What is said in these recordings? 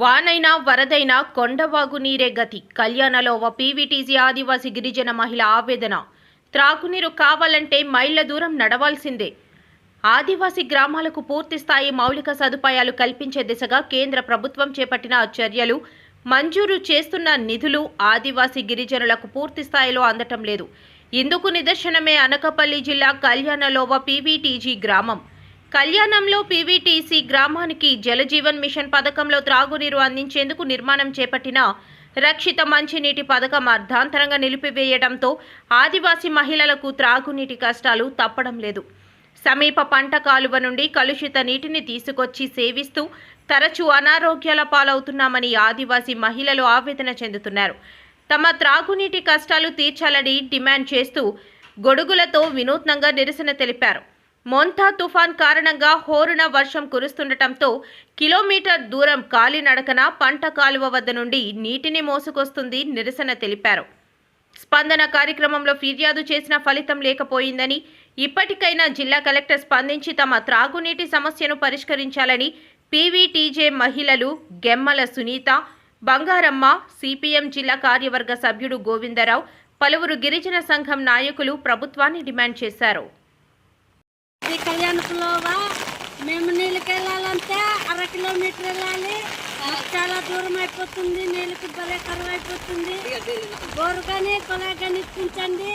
వానైనా వరదైనా కొండవాగు నీరే గతి. కళ్యాణలో ఓ ఆదివాసి గిరిజన మహిళ ఆవేదన. త్రాగునీరు కావాలంటే మైళ్ళ దూరం నడవాల్సిందే. ఆదివాసీ గ్రామాలకు పూర్తిస్థాయి మౌలిక సదుపాయాలు కల్పించే దిశగా కేంద్ర ప్రభుత్వం చేపట్టిన చర్యలు. మంజూరు చేస్తున్న నిధులు ఆదివాసీ గిరిజనులకు పూర్తి స్థాయిలో అందటం లేదు. ఇందుకు నిదర్శనమే అనకపల్లి జిల్లా కళ్యాణలోవ పీవీటీజీ గ్రామం. కళ్యాణంలో పీవీటీజీ గ్రామానికి జలజీవన్ మిషన్ పథకంలో త్రాగునీరు అందించేందుకు నిర్మాణం చేపట్టిన రక్షిత మంచినీటి పథకం అర్ధాంతరంగా నిలిపివేయడంతో ఆదివాసీ మహిళలకు త్రాగునీటి కష్టాలు తప్పడం లేదు. సమీప పంట కాలువ నుండి కలుషిత నీటిని తీసుకొచ్చి సేవిస్తూ తరచూ అనారోగ్యాల పాలవుతున్నామని ఆదివాసీ మహిళలు ఆవేదన చెందుతున్నారు. తమ త్రాగునీటి కష్టాలు తీర్చాలని డిమాండ్ చేస్తూ గొడుగులతో వినూత్నంగా నిరసన తెలిపారు. మొంతా తుఫాన్ కారణంగా హోరున వర్షం కురుస్తుండటంతో కిలోమీటర్ దూరం కాలినడకన పంట కాలువ వద్ద నుండి నీటిని మోసుకొస్తుంది నిరసన తెలిపారు. స్పందన కార్యక్రమంలో ఫిర్యాదు చేసిన ఫలితం లేకపోయిందని ఇప్పటికైనా జిల్లా కలెక్టర్ స్పందించి తమ త్రాగునీటి సమస్యను పరిష్కరించాలని పీవీటీజే మహిళలు గెమ్మల సునీత బంగారమ్మ సిపిఎం జిల్లా కార్యవర్గ సభ్యుడు గోవిందరావు పలువురు గిరిజన సంఘం నాయకులు ప్రభుత్వాన్ని డిమాండ్ చేశారు. కళ్యాణపులోవా? మేము నీళ్ళకి వెళ్ళాలంటే అర కిలోమీటర్ వెళ్ళాలి. చాలా దూరం అయిపోతుంది నీళ్ళకి భలే కరువు అయిపోతుంది. బోరు కానీ కొలాయి కానీ ఇప్పించండి.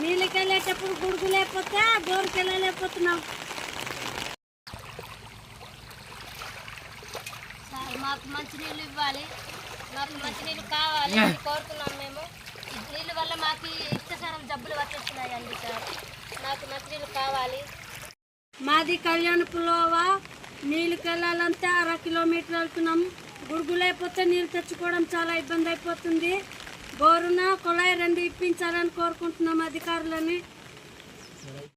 నీళ్ళకి వెళ్ళేటప్పుడు గుడుగు లేకపోతే బోరుకి వెళ్ళలేకపోతున్నాం. సార్ మాకు మంచినీళ్ళు ఇవ్వాలి. మాకు మంచినీళ్ళు కావాలి అని కోరుతున్నాం మేము. నీళ్ళ వల్ల మాకు ఇష్టసరం జబ్బులు వచ్చేస్తున్నాయండి సార్. మాకు మంచినీళ్ళు కావాలి. మాది కళ్యాణపులోవా. నీళ్ళకెళ్ళాలంటే అర కిలోమీటర్ వెళ్తున్నాం. గుడుగు లేకపోతే నీళ్ళు తెచ్చుకోవడం చాలా ఇబ్బంది అయిపోతుంది. బోరున కొలాయి రెండు ఇప్పించాలని కోరుకుంటున్నాం అధికారులని.